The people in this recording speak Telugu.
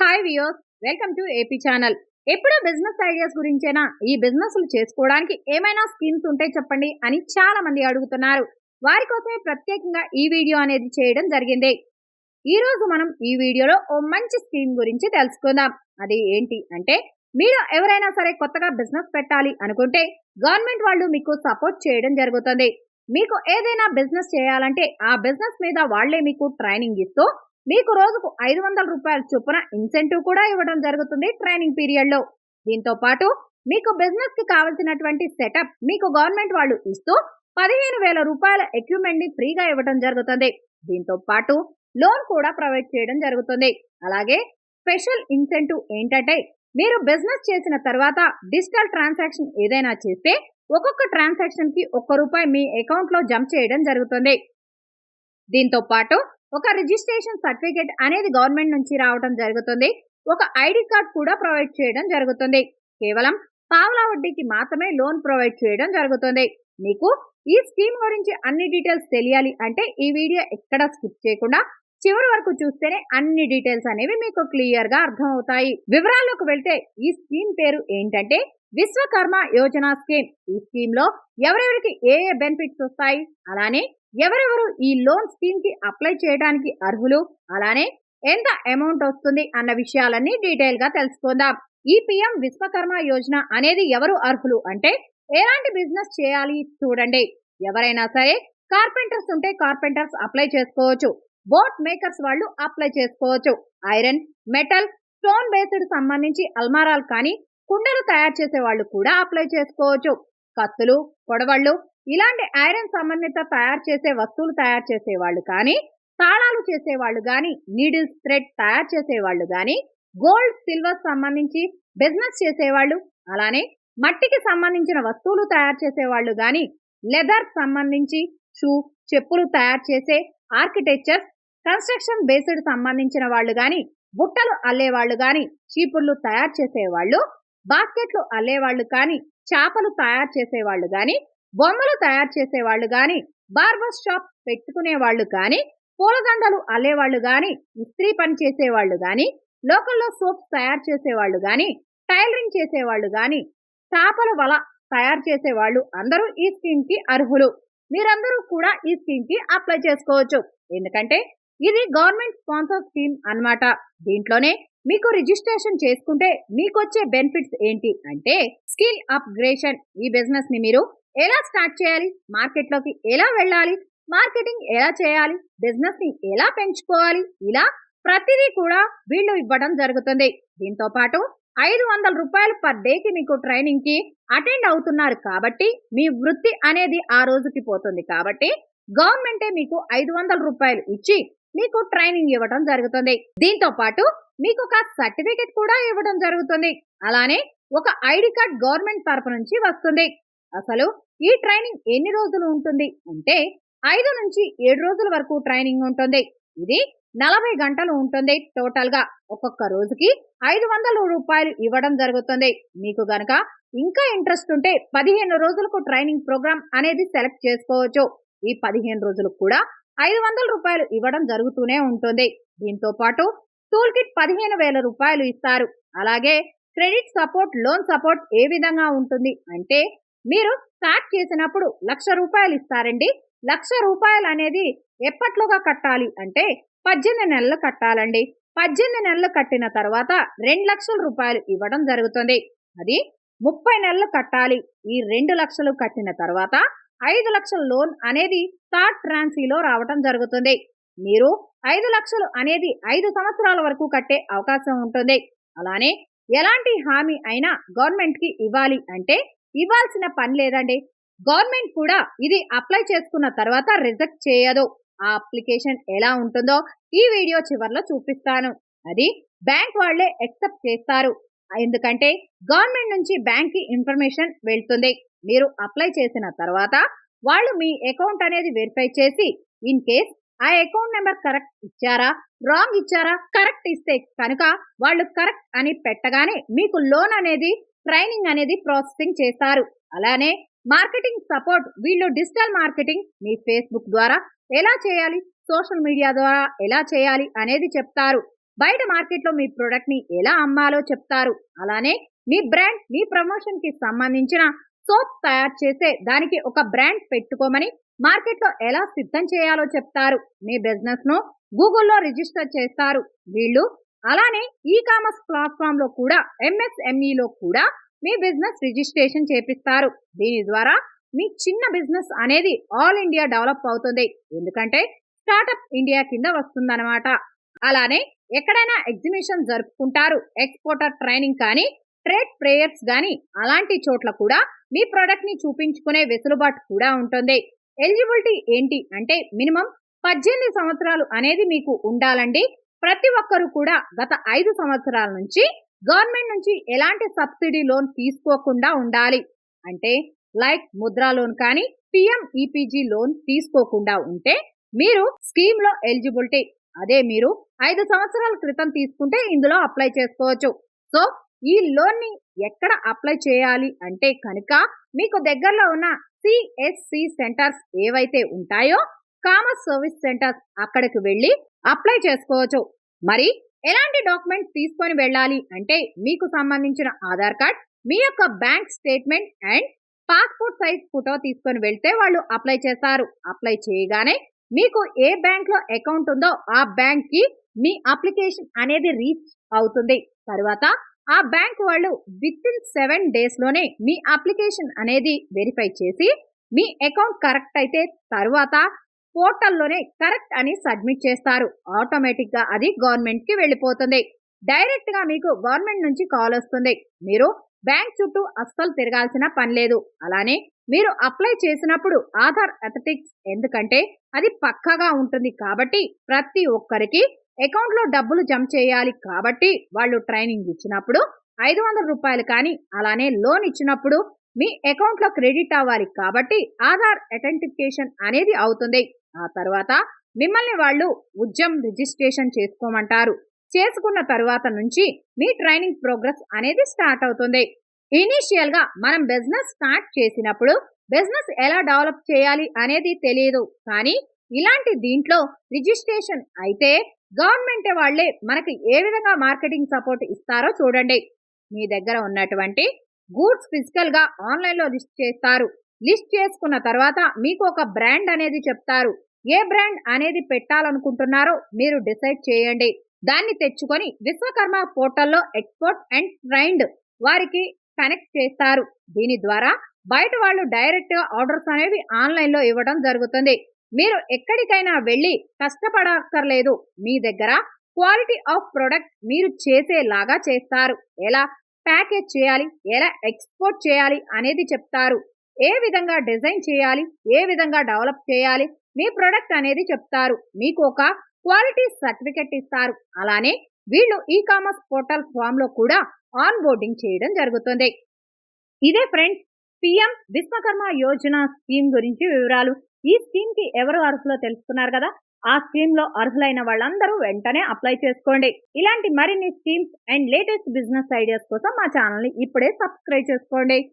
Hi viewers welcome to AP channel ఎప్పుడో బిజినెస్ ఐడియాస్ గురించేనా? ఈ బిజినెస్లు చేసుకోవడానికి ఏమైనా స్కీమ్స్ ఉంటే చెప్పండి అని చాలా మంది అడుగుతున్నారు. వారి కోసమే ప్రత్యేకంగా ఈ వీడియో అనేది చేయడం జరిగింది. ఈ రోజు మనం ఈ వీడియోలో ఓ మంచి స్కీమ్ గురించి తెలుసుకుందాం. అది ఏంటి అంటే మీరు ఎవరైనా సరే కొత్తగా బిజినెస్ పెట్టాలి అనుకుంటే గవర్నమెంట్ వాళ్ళు మీకు సపోర్ట్ చేయడం జరుగుతుంది. మీకు ఏదైనా బిజినెస్ చేయాలంటే ఆ బిజినెస్ మీద వాళ్ళే మీకు ట్రైనింగ్ ఇస్తూ మీకు రోజుకు ఐదు వందల రూపాయల చొప్పున ఇన్సెంటివ్ కూడా ఇవ్వడం జరుగుతుంది ట్రైనింగ్ పీరియడ్లో. దీంతో పాటు మీకు బిజినెస్కి కావలసినటువంటి సెటప్ మీకు గవర్నమెంట్ వాళ్ళు ఇస్తూ పదిహేను వేల రూపాయల ఎక్విప్మెంట్ని ఫ్రీగా ఇవ్వడం జరుగుతుంది. దీంతో పాటు లోన్ కూడా ప్రొవైడ్ చేయడం జరుగుతుంది. అలాగే స్పెషల్ ఇన్సెంటివ్ ఏంటంటే మీరు బిజినెస్ చేసిన తర్వాత డిజిటల్ ట్రాన్సాక్షన్ ఏదైనా చేస్తే ఒక్కొక్క ట్రాన్సాక్షన్కి ఒక్క రూపాయి మీ అకౌంట్లో జమ చేయడం జరుగుతుంది. దీంతో పాటు ఒక రిజిస్ట్రేషన్ సర్టిఫికేట్ అనేది గవర్నమెంట్ నుంచి రావడం జరుగుతుంది. ఒక ఐడి కార్డ్ కూడా ప్రొవైడ్ చేయడం జరుగుతుంది. కేవలం పావులా వడ్డీకి మాత్రమే లోన్ ప్రొవైడ్ చేయడం జరుగుతుంది. మీకు ఈ స్కీమ్ గురించి అన్ని డీటెయిల్స్ తెలియాలి అంటే ఈ వీడియో ఎక్కడ స్కిప్ చేయకుండా చివరి వరకు చూస్తేనే అన్ని డీటెయిల్స్ అనేవి మీకు క్లియర్గా అర్థం అవుతాయి వివరాల్లోకి వెళ్తే ఈ స్కీమ్ పేరు ఏంటంటే విశ్వకర్మ యోజన స్కీమ్. ఈ స్కీమ్లో ఎవరెవరికి ఏ ఏ బెనిఫిట్స్ వస్తాయి? అలానే ఎవరెవరు ఈ లోన్ స్కీమ్కి అప్లై చేయడానికి అర్హులు? అలానే ఎంత అమౌంట్ వస్తుంది అన్న విషయాలన్నీ డీటెయిల్గా తెలుసుకుందాం. ఈ పిఎం విశ్వకర్మ యోజన అనేది ఎవరు అర్హులు అంటే ఎలాంటి బిజినెస్ చేయాలి చూడండి. ఎవరైనా సరే కార్పెంటర్స్ ఉంటే కార్పెంటర్స్ అప్లై చేసుకోవచ్చు. బోట్ మేకర్స్ వాళ్ళు అప్లై చేసుకోవచ్చు. ఐరన్ మెటల్ స్టోన్ బేస్డ్ సంబంధించి అల్మారాలు కానీ కుండలు తయారు చేసే వాళ్ళు కూడా అప్లై చేసుకోవచ్చు. కత్తులు కొడవళ్ళు ఇలాంటి ఐరన్ సంబంధిత తయారు చేసే వస్తువులు తయారు చేసే వాళ్ళు కానీ తాళాలు చేసేవాళ్ళు కానీ నీడిల్స్ థ్రెడ్ తయారు చేసే వాళ్ళు కానీ గోల్డ్ సిల్వర్ సంబంధించి బిజినెస్ చేసేవాళ్ళు అలానే మట్టికి సంబంధించిన వస్తువులు తయారు చేసే వాళ్ళు కానీ లెదర్ సంబంధించి షూ చెప్పులు తయారు చేసే ఆర్కిటెక్చర్ కన్స్ట్రక్షన్ బేస్డ్ సంబంధించిన వాళ్ళు కానీ బుట్టలు అల్లేవాళ్ళు కానీ చీపుర్లు తయారు చేసేవాళ్ళు బాస్కెట్లు అల్లేవాళ్ళు కానీ చేపలు తయారు చేసేవాళ్ళు కానీ బొమ్మలు తయారు చేసేవాళ్ళు గాని బార్బర్ షాప్ పెట్టుకునే వాళ్ళు గాని పూలదండలు అల్లేవాళ్ళు గాని ఇస్త్రీ పని చేసేవాళ్ళు గాని లోకల్లో సోప్స్ తయారు చేసేవాళ్ళు గాని టైలరింగ్ చేసేవాళ్ళు గాని చేపల వల తయారు చేసేవాళ్ళు అందరూ ఈ స్కీమ్కి అర్హులు. మీరందరూ కూడా ఈ స్కీమ్కి అప్లై చేసుకోవచ్చు. ఎందుకంటే ఇది గవర్నమెంట్ స్పాన్సర్ స్కీమ్ అన్నమాట. దీంట్లోనే మీకు రిజిస్ట్రేషన్ చేసుకుంటే మీకు వచ్చే బెనిఫిట్స్ ఏంటి అంటే స్కిల్ అప్గ్రేషన్. ఈ బిజినెస్ని మీరు ఎలా స్టార్ట్ చేయాలి? మార్కెట్లోకి ఎలా వెళ్ళాలి? మార్కెటింగ్ ఎలా చేయాలి? బిజినెస్ని ఎలా పెంచుకోవాలి? ఇలా ప్రతిదీ కూడా వీళ్ళు ఇవ్వడం జరుగుతుంది. దీంతో పాటు ఐదు వందల రూపాయలు పర్ డేకి మీకు ట్రైనింగ్కి అటెండ్ అవుతున్నారు కాబట్టి మీ వృత్తి అనేది ఆ రోజుకి పోతుంది కాబట్టి గవర్నమెంటే మీకు ఐదు వందల రూపాయలు ఇచ్చి మీకు ట్రైనింగ్ ఇవ్వడం జరుగుతుంది. దీంతో పాటు మీకు ఒక సర్టిఫికెట్ కూడా ఇవ్వడం జరుగుతుంది. అలానే ఒక ఐడి కార్డ్ గవర్నమెంట్ తరపు నుంచి వస్తుంది. అసలు ఈ ట్రైనింగ్ ఎన్ని రోజులు ఉంటుంది? అంటే ఐదు నుంచి ఏడు రోజుల వరకు ట్రైనింగ్ ఉంటుంది. ఇది నలభై గంటలు ఉంటుంది టోటల్గా ఒక్కొక్క రోజుకి ఐదు వందల రూపాయలు ఇవ్వడం జరుగుతుంది. మీకు గనక ఇంకా ఇంట్రెస్ట్ ఉంటే పదిహేను రోజులకు ట్రైనింగ్ ప్రోగ్రామ్ అనేది సెలెక్ట్ చేసుకోవచ్చు. ఈ పదిహేను రోజులకు కూడా ఐదు వందల రూపాయలు ఇవ్వడం జరుగుతూనే ఉంటుంది. దీంతో పాటు టూల్ కిట్ పదిహేను వేల రూపాయలు ఇస్తారు. అలాగే క్రెడిట్ సపోర్ట్ లోన్ సపోర్ట్ ఏ విధంగా ఉంటుంది? అంటే మీరు స్టార్ట్ చేసినప్పుడు లక్ష రూపాయలు ఇస్తారండి. లక్ష రూపాయలు అనేది ఎప్పట్లోగా కట్టాలి అంటే పద్దెనిమిది నెలలు కట్టాలండి. పద్దెనిమిది నెలలు కట్టిన తర్వాత రెండు లక్షల రూపాయలు ఇవ్వడం జరుగుతుంది. అది ముప్పై నెలలు కట్టాలి. ఈ రెండు లక్షలు కట్టిన తర్వాత ఐదు లక్షల లోన్ అనేది థర్డ్ ట్రాన్సీలో రావటం జరుగుతుంది. మీరు ఐదు లక్షలు అనేది ఐదు సంవత్సరాల వరకు కట్టే అవకాశం ఉంటుంది. అలానే ఎలాంటి హామీ అయినా గవర్నమెంట్కి ఇవ్వాలి అంటే ఇవ్వాల్సిన పని లేదండి. గవర్నమెంట్ కూడా ఇది అప్లై చేసుకున్న తర్వాత రిజెక్ట్ చేయదు. ఆ అప్లికేషన్ ఎలా ఉంటుందో ఈ వీడియో చివరిలో చూపిస్తాను. అది బ్యాంక్ వాళ్ళే ఎక్సెప్ట్ చేస్తారు. ఎందుకంటే గవర్నమెంట్ నుంచి బ్యాంక్కి ఇన్ఫర్మేషన్ వెళ్తుంది. మీరు అప్లై చేసిన తర్వాత వాళ్ళు మీ అకౌంట్ అనేది వెరిఫై చేసి ఇన్ కేస్ ఆ అకౌంట్ నెంబర్ కరెక్ట్ ఇచ్చారా రాంగ్ ఇచ్చారా కరెక్ట్ ఇస్తే కనుక వాళ్ళు కరెక్ట్ అని పెట్టగానే మీకు లోన్ అనేది ట్రైనింగ్ అనేది ప్రాసెసింగ్ చేస్తారు. అలానే మార్కెటింగ్ సపోర్ట్ వీళ్ళు డిజిటల్ మార్కెటింగ్ మీ ఫేస్బుక్ ద్వారా ఎలా చేయాలి? సోషల్ మీడియా ద్వారా ఎలా చేయాలి? అనేది చెప్తారు. బయట మార్కెట్లో మీ ప్రొడక్ట్ని ఎలా అమ్మాలో చెప్తారు. అలానే మీ బ్రాండ్ మీ ప్రమోషన్కి సంబంధించిన సోప్ తయారు చేసే దానికి ఒక బ్రాండ్ పెట్టుకోమని మార్కెట్లో ఎలా సిద్ధం చేయాలో చెప్తారు. మీ బిజినెస్ను గూగుల్లో రిజిస్టర్ చేస్తారు. వీళ్ళు అలానే ఈ కామర్స్ ప్లాట్ఫామ్లో కూడా ఎంఎస్ఎంఈలో కూడా మీ బిజినెస్ రిజిస్ట్రేషన్ చేపిస్తారు. దీని ద్వారా మీ చిన్న బిజినెస్ అనేది ఆల్ ఇండియా డెవలప్ అవుతుంది. ఎందుకంటే స్టార్టప్ ఇండియా కింద వస్తుందన్నమాట. అలానే ఎక్కడైనా ఎగ్జిబిషన్ జరుపుకుంటారు. ఎక్స్పోర్టర్ ట్రైనింగ్ కానీ ట్రేడ్ ప్రేయర్స్ కానీ అలాంటి చోట్ల కూడా మీ ప్రొడక్ట్ని చూపించుకునే వెసులుబాటు కూడా ఉంటుంది. ఎలిజిబిలిటీ ఏంటి అంటే మినిమం పద్దెనిమిది సంవత్సరాలు అనేది మీకు ఉండాలండి. ప్రతి ఒక్కరూ కూడా గత ఐదు సంవత్సరాల నుంచి గవర్నమెంట్ నుంచి ఎలాంటి సబ్సిడీ లోన్ తీసుకోకుండా ఉండాలి. అంటే లైక్ ముద్రా లోన్ కానీ పిఎం ఈపీజీ లోన్ తీసుకోకుండా ఉంటే మీరు స్కీమ్లో ఎలిజిబిలిటీ అదే మీరు ఐదు సంవత్సరాల క్రితం తీసుకుంటే ఇందులో అప్లై చేసుకోవచ్చు. సో ఈ లోన్ని ఎక్కడ అప్లై చేయాలి అంటే కనుక మీకు దగ్గరలో ఉన్న సిఎస్సి సెంటర్స్ ఏవైతే ఉంటాయో కామర్స్ సర్వీస్ సెంటర్ అక్కడికి వెళ్ళి అప్లై చేసుకోవచ్చు. మరి ఎలాంటి డాక్యుమెంట్స్ తీసుకొని వెళ్ళాలి అంటే మీకు సంబంధించిన ఆధార్ కార్డ్ మీ యొక్క bank statement and passport size photo తీసుకొని వెళ్తే వాళ్ళు అప్లై చేస్తారు. అప్లై చేయగానే మీకు ఏ బ్యాంక్లో అకౌంట్ ఉందో ఆ బ్యాంక్కి మీ అప్లికేషన్ అనేది రీచ్ అవుతుంది. తర్వాత ఆ బ్యాంక్ వాళ్ళు విత్ ఇన్ సెవెన్ డేస్లోనే మీ అప్లికేషన్ అనేది వెరిఫై చేసి మీ అకౌంట్ కరెక్ట్ అయితే తర్వాత పోర్టల్లోనే కరెక్ట్ అని సబ్మిట్ చేస్తారు. ఆటోమేటిక్గా అది గవర్నమెంట్కి వెళ్ళిపోతుంది. డైరెక్ట్గా మీకు గవర్నమెంట్ నుంచి కాల్ వస్తుంది. మీరు బ్యాంక్ చుట్టూ అస్సలు తిరగాల్సిన పని లేదు. అలానే మీరు అప్లై చేసినప్పుడు ఆధార్ అథెటిక్స్ ఎందుకంటే అది పక్కాగా ఉంటుంది కాబట్టి ప్రతి ఒక్కరికి అకౌంట్లో డబ్బులు జమ చేయాలి కాబట్టి వాళ్ళు ట్రైనింగ్ ఇచ్చినప్పుడు ఐదు వందల రూపాయలు కానీ అలానే లోన్ ఇచ్చినప్పుడు మీ అకౌంట్లో క్రెడిట్ అవ్వాలి కాబట్టి ఆధార్ అథెంటిఫికేషన్ అనేది అవుతుంది. ఆ తర్వాత మిమ్మల్ని వాళ్ళు ఉద్యమ్ రిజిస్ట్రేషన్ చేసుకోమంటారు. చేసుకున్న తర్వాత నుంచి మీ ట్రైనింగ్ ప్రోగ్రెస్ అనేది స్టార్ట్ అవుతుంది. ఇనీషియల్గా మనం బిజినెస్ స్టార్ట్ చేసినప్పుడు బిజినెస్ ఎలా డెవలప్ చేయాలి అనేది తెలియదు కానీ ఇలాంటి దీంట్లో రిజిస్ట్రేషన్ అయితే గవర్నమెంట్ వాళ్ళే మనకి ఏ విధంగా మార్కెటింగ్ సపోర్ట్ ఇస్తారో చూడండి. మీ దగ్గర ఉన్నటువంటి గూడ్స్ ఫిజికల్గా ఆన్లైన్లో లిస్ట్ చేస్తారు. లిస్ట్ చేసుకున్న తర్వాత మీకు ఒక బ్రాండ్ అనేది చెప్తారు. ఏ బ్రాండ్ అనేది పెట్టాలనుకుంటున్నారో మీరు డిసైడ్ చేయండి. దాన్ని తెచ్చుకొని విశ్వకర్మ పోర్టల్లో ఎక్స్పోర్ట్ అండ్ ట్రైండ్ వారికి కనెక్ట్ చేస్తారు. దీని ద్వారా బయట వాళ్ళు డైరెక్ట్గా ఆర్డర్స్ అనేవి ఆన్లైన్లో ఇవ్వడం జరుగుతుంది. మీరు ఎక్కడికైనా వెళ్ళి కష్టపడక్కర్లేదు. మీ దగ్గర క్వాలిటీ ఆఫ్ ప్రొడక్ట్ మీరు చేసేలాగా చేస్తారు. ఎలా? ప్యాకేజ్ చేయాలి ఎలా ఎక్స్పోర్ట్ చేయాలి అనేది చెప్తారు. ఏ విధంగా డిజైన్ చేయాలి ఏ విధంగా డెవలప్ చేయాలి మీ ప్రొడక్ట్ అనేది చెప్తారు. మీకు ఒక క్వాలిటీ సర్టిఫికెట్ ఇస్తారు. అలానే వీళ్ళు ఈ కామర్స్ పోర్టల్ ఫామ్లో కూడా ఆన్ బోర్డింగ్ చేయడం జరుగుతుంది. ఇదే friends PM Vishwakarma Yojana scheme గురించి వివరాలు. ఈ స్కీమ్కి ఎవరు అర్హులో తెలుసుకున్నారు కదా? ఆ స్కీమ్లో అర్హులైన వాళ్ళందరూ వెంటనే అప్లై చేసుకోండి. ఇలాంటి మరిన్ని schemes and latest business ideas కోసం మా ఛానల్ని ఇప్పుడే సబ్స్క్రైబ్ చేసుకోండి.